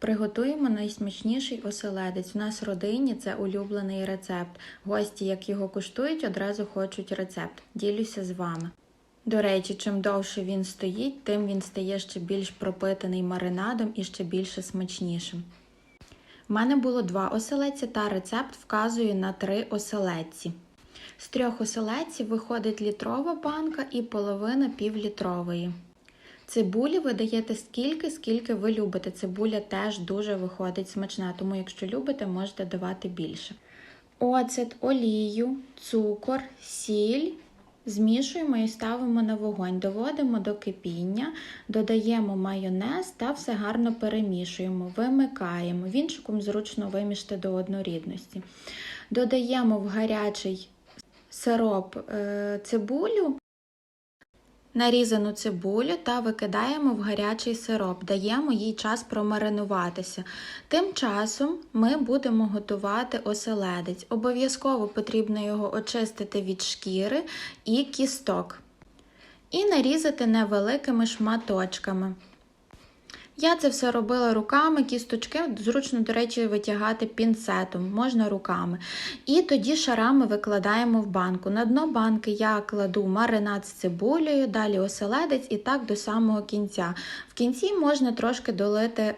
Приготуємо найсмачніший оселедець. У нас в родині це улюблений рецепт. Гості, як його куштують, одразу хочуть рецепт. Ділюся з вами. До речі, чим довше він стоїть, тим він стає ще більш пропитаний маринадом і ще більше смачнішим. У мене було два оселедці та рецепт вказує на три оселедці. З трьох оселедців виходить літрова банка і половина півлітрової. Цибулі ви даєте скільки, скільки ви любите. Цибуля теж дуже виходить смачна, тому якщо любите, можете давати більше. Оцет, олію, цукор, сіль. Змішуємо і ставимо на вогонь, доводимо до кипіння, додаємо майонез та все гарно перемішуємо, вимикаємо. Вінчиком зручно вимішати до однорідності. Додаємо в гарячий сироп е, цибулю, нарізану цибулю та викидаємо в гарячий сироп, даємо їй час промаринуватися. Тим часом ми будемо готувати оселедець. Обов'язково потрібно його очистити від шкіри і кісток. І нарізати невеликими шматочками. Я це все робила руками, кісточки зручно, до речі, витягати пінцетом, можна руками. І тоді шарами викладаємо в банку. На дно банки я кладу маринад з цибулею, далі оселедець і так до самого кінця. В кінці можна трошки долити